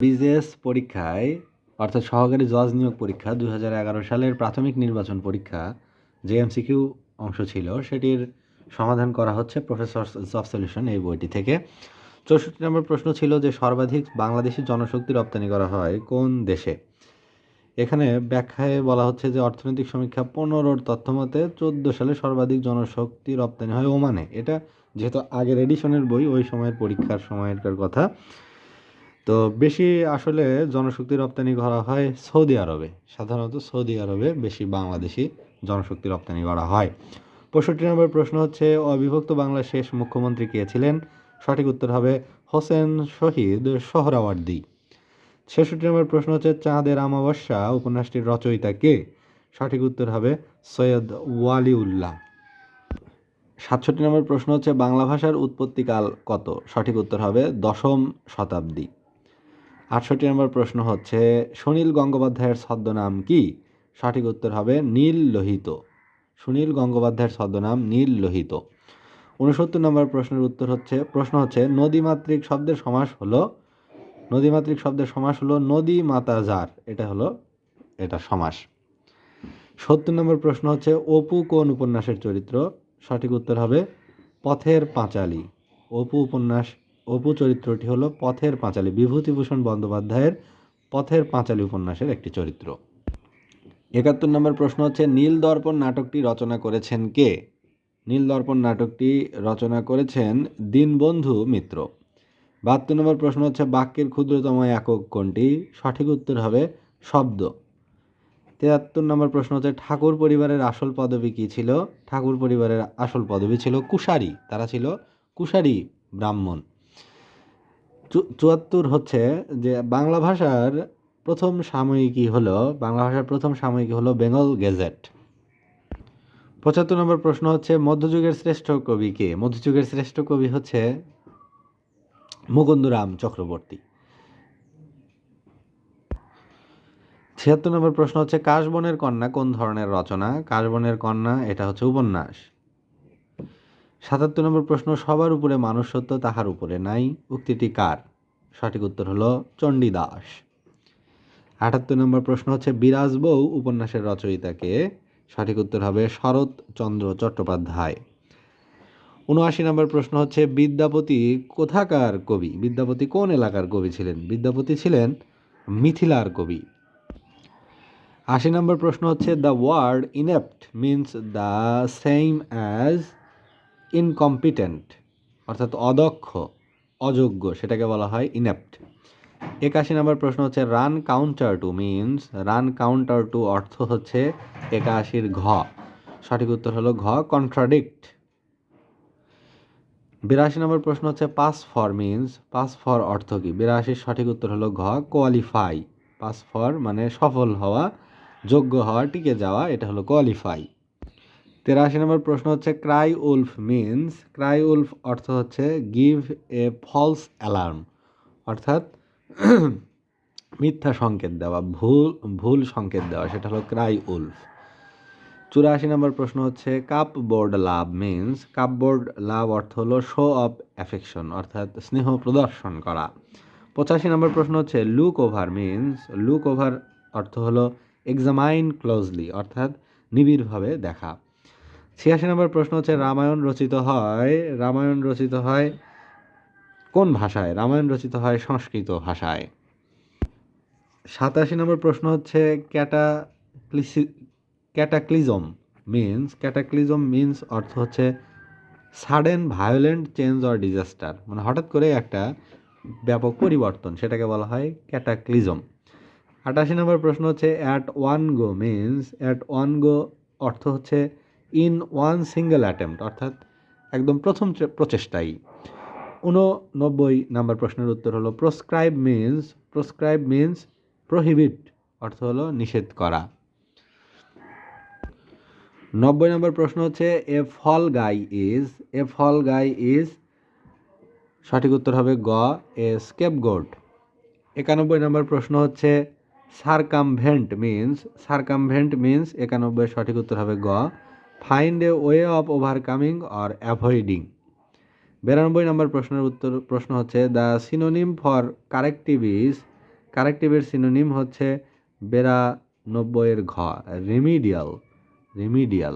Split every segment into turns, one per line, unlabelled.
BJS পরীক্ষায়, অর্থাৎ সহকারী জজ নিয়োগ পরীক্ষা দু হাজার এগারো সালের প্রাথমিক নির্বাচন পরীক্ষা, যে এমসিকিউ অংশ ছিল, সেটির সমাধান করা হচ্ছে প্রফেসর অফ সলিউশন এই বইটি থেকে। চৌষট্টি নম্বর প্রশ্ন ছিল যে সর্বাধিক বাংলাদেশি জনশক্তি রপ্তানি করা হয় কোন দেশে? এখানে ব্যাখ্যায় বলা হচ্ছে যে অর্থনৈতিক সমীক্ষা পনেরোর তথ্য মতে চোদ্দ সালে সর্বাধিক জনশক্তি রপ্তানি হয় ওমানে। এটা যেহেতু আগের এডিশনের বই, ওই সময়ের পরীক্ষার সময়কার কথা। তো বেশি আসলে জনশক্তি রপ্তানি করা হয় সৌদি আরবে। সাধারণত সৌদি আরবে বেশি বাংলাদেশি জনশক্তি রপ্তানি করা হয়। পঁয়ষট্টি নম্বর প্রশ্ন হচ্ছে, অবিভক্ত বাংলার শেষ মুখ্যমন্ত্রী কে ছিলেন? সঠিক উত্তর হবে হোসেন শহীদ সোহরাওয়ার্দী। ছেষট্টি নম্বর প্রশ্ন হচ্ছে, চাঁদের আমাবস্যা উপন্যাসটির রচয়িতা কে? সঠিক উত্তর হবে সৈয়দ ওয়ালিউল্লাহ। সাতষট্টি নম্বর প্রশ্ন হচ্ছে, বাংলা ভাষার উৎপত্তিকাল কত? সঠিক উত্তর হবে দশম শতাব্দী। আটষট্টি নম্বর প্রশ্ন হচ্ছে, সুনীল গঙ্গোপাধ্যায়ের ছদ্মনাম কি? সঠিক উত্তর হবে নীল লোহিত। সুনীল গঙ্গোপাধ্যায়ের ছদ্মনাম নীল লোহিত। উনসত্তর নম্বর প্রশ্নের উত্তর হচ্ছে, প্রশ্ন হচ্ছে, নদীমাতৃক শব্দের সমাস হলো, নদীমাতৃক শব্দের সমাস হলো নদী মাতা যার, এটা হলো, এটা সমাস। সত্তর নম্বর প্রশ্ন হচ্ছে, অপু কোন উপন্যাসের চরিত্র? সঠিক উত্তর হবে, পথের পাঁচালী। অপু উপন্যাস অপু চরিত্রটি হলো পথের পাঁচালী, বিভূতিভূষণ বন্দ্যোপাধ্যায়ের পথের পাঁচালী উপন্যাসের একটি চরিত্র। একাত্তর নম্বর প্রশ্ন হচ্ছে, নীল দর্পণ নাটকটি রচনা করেছেন কে? নীল দর্পণ নাটকটি রচনা করেছেন দীনবন্ধু মিত্র। বাহাত্তর নম্বর প্রশ্ন হচ্ছে, বাক্যের ক্ষুদ্রতম একক কোনটি? সঠিক উত্তর হবে শব্দ। তিয়াত্তর নম্বর প্রশ্ন হচ্ছে, ঠাকুর পরিবারের আসল পদবী কী ছিল? ঠাকুর পরিবারের আসল পদবী ছিল কুশারী, তারা ছিল কুশারী ব্রাহ্মণ। চুয়াত্তর হচ্ছে যে বাংলা ভাষার প্রথম সাময়িকী হলো, বাংলা ভাষার প্রথম সাময়িকী হলো বেঙ্গল গেজেট। পঁচাত্তর নম্বর প্রশ্ন হচ্ছে, মধ্যযুগের শ্রেষ্ঠ কবি কে? মধ্যযুগের শ্রেষ্ঠ কবি হচ্ছে মুকুন্দরাম চক্রবর্তী। ছিয়াত্তর নম্বর প্রশ্ন হচ্ছে, কাশবনের কন্যা কোন ধরনের রচনা? কাশবনের কন্যা, এটা হচ্ছে উপন্যাস। সাতাত্তর নম্বর প্রশ্ন, সবার উপরে মানুষ সত্য তাহার উপরে নাই। উক্তিটি কার? সঠিক উত্তর হলো চণ্ডীদাস আটাত্তর নম্বর প্রশ্ন হচ্ছে, বিরাজ বউ উপন্যাসের রচয়িতাকে? সঠিক উত্তর হবে শরৎচন্দ্র চট্টোপাধ্যায়। উনআশি নম্বর প্রশ্ন হচ্ছে, বিদ্যাপতি কোথাকার কবি? বিদ্যাপতি কোন এলাকার কবি ছিলেন? বিদ্যাপতি ছিলেন মিথিলার কবি। আশি নম্বর প্রশ্ন হচ্ছে the word inept means the same as incompetent অর্থাৎ অদক্ষ, অযোগ্য, সেটাকে বলা হয় ইনেপ্ট একাশি নম্বর প্রশ্ন হচ্ছে run counter to means run counter to অর্থ হচ্ছে একাশির ঘ। সঠিক উত্তর হলো ঘ কন্ট্রাডিক্ট বিরাশি নম্বর প্রশ্ন হচ্ছে pass for means pass for অর্থ কি? বিরাশির সঠিক উত্তর হলো ঘ কোয়ালিফাই পাস ফর মানে সফল হওয়া, যোগ্য হওয়া, টিকে যাওয়া, এটা হলো কোয়ালিফাই তেরাশি নম্বর প্রশ্ন হচ্ছে, cry wolf means cry wolf অর্থ হচ্ছে গিভ এ ফলস অ্যালার্ম অর্থাৎ মিথ্যা সংকেত দেওয়া, ভুল ভুল সংকেত দেওয়া, সেটা হলো ক্রাই উলফ। চুরাশি নম্বর প্রশ্ন হচ্ছে cupboard love means cupboard love অর্থ হলো শো অফ অ্যাফেকশন অর্থাৎ স্নেহ প্রদর্শন করা। পঁচাশি নম্বর প্রশ্ন হচ্ছে look over means look over অর্থ হলো এক্সামাইন ক্লোজলি অর্থাৎ নিবিড়ভাবে দেখা। ছিয়াশি নম্বর প্রশ্ন হচ্ছে, রামায়ণ রচিত হয়, রামায়ণ রচিত হয় কোন ভাষায়? রামায়ণ রচিত হয় সংস্কৃত ভাষায়। সাতাশি নম্বর প্রশ্ন হচ্ছে, cataclysm, cataclysm means cataclysm means অর্থ হচ্ছে sudden violent change or disaster মানে হঠাৎ করে একটা ব্যাপক পরিবর্তন, সেটাকে বলা হয় ক্যাটাক্লিজম। আটাশি নম্বর প্রশ্ন হচ্ছে at one go means at one go অর্থ হচ্ছে ইন ওয়ান সিঙ্গেল অ্যাটেম্প্ট, অর্থাৎ একদম প্রথম প্রচেষ্টাই। উননব্বই নাম্বার প্রশ্নের উত্তর হলো proscribe means proscribe means prohibit অর্থ হলো নিষেধ করা। নব্বই নম্বর প্রশ্ন হচ্ছে এ ফল গাই is a fall guy is সঠিক উত্তর হবে গ এ স্কেপ গোট একানব্বই নম্বর প্রশ্ন হচ্ছে সারকামভেন্ট মিন্স সারকামভেন্ট মিন্স একানব্বই সঠিক উত্তর হবে গ find a way of overcoming or avoiding বিরানব্বই নম্বর প্রশ্নের উত্তর, প্রশ্ন হচ্ছে the synonym for corrective is কারেক্টিভের synonym হচ্ছে বেরানব্বইয়ের ঘ রেমিডিয়াল রেমিডিয়াল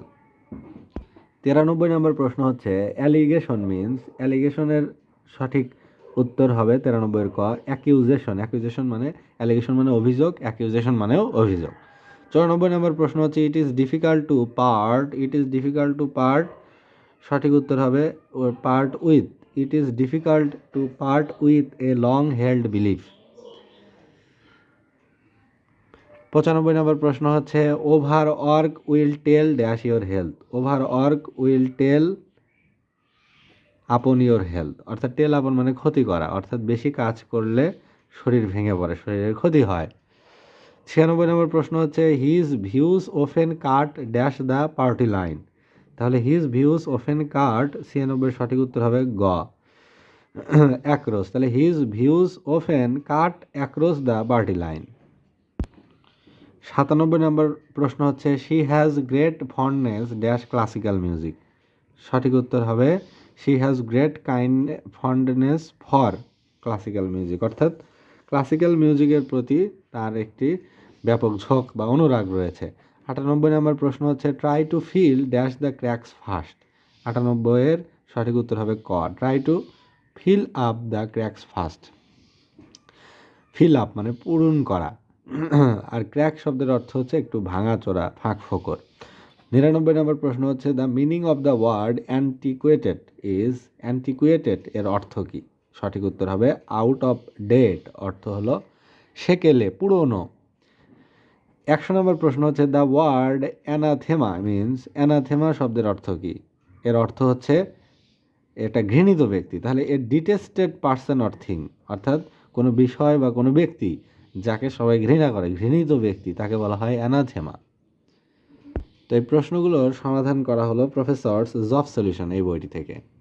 তিরানব্বই নম্বর প্রশ্ন হচ্ছে অ্যালিগেশন মিন্স অ্যালিগেশনের সঠিক উত্তর হবে তিরানব্বইয়ের ক অ্যাকিউজেশন অ্যাকিউজেশন মানে অ্যালিগেশন মানে অভিযোগ অ্যাকিউজেশন মানেও অভিযোগ। চৌরানব্বই নম্বর প্রশ্ন হচ্ছে it is difficult to part it is difficult to part সঠিক উত্তর হবে part with it is difficult to part with a long held belief পঁচানব্বই নম্বর প্রশ্ন হচ্ছে overwork will tell dash your health overwork will tell upon your health অর্থাৎ tell upon মানে ক্ষতি করা, অর্থাৎ বেশি কাজ করলে শরীর ভেঙে পড়ে, শরীরের ক্ষতি হয়। ছিয়ানব্বই নম্বর প্রশ্ন হচ্ছে his views often cut dash the party line তাহলে হিজ ভিউজ ওফেন কাট ছিয়ানব্বই সঠিক উত্তর হবে গ। অ্যাক্রোস তাহলে his views often cut across the party line সাতানব্বই নম্বর প্রশ্ন হচ্ছে she has great fondness dash classical music সঠিক উত্তর হবে she has great kind fondness for classical music অর্থাৎ ক্লাসিক্যাল মিউজিকের প্রতি তার একটি ব্যাপক ঝোঁক বা অনুরাগ রয়েছে। আটানব্বই নম্বর প্রশ্ন হচ্ছে try to fill dash the cracks first আটানব্বইয়ের সঠিক উত্তর হবে ক। Try to fill up the cracks first fill up মানে পূরণ করা। আর ক্র্যাক শব্দের অর্থ হচ্ছে একটু ভাঙাচোরা ফাঁক ফোকর। নিরানব্বই নম্বর প্রশ্ন হচ্ছে the meaning of the word antiquated is antiquated এর অর্থ কী? সঠিক উত্তর হবে আউট অফ ডেট অর্থ হলো সেকেলে, পুরনো। একশো নম্বর প্রশ্ন হচ্ছে the word anathema means anathema শব্দের অর্থ কী? এর অর্থ হচ্ছে, এটা ঘৃণিত ব্যক্তি। তাহলে এর ডিটেস্টেড পার্সন অর থিং অর্থাৎ কোনো বিষয় বা কোনো ব্যক্তি যাকে সবাই ঘৃণা করে, ঘৃণিত ব্যক্তি, তাকে বলা হয় অ্যানাথেমা তো এই প্রশ্নগুলোর সমাধান করা হলো প্রফেসরস জব সলিউশন এই বইটি থেকে।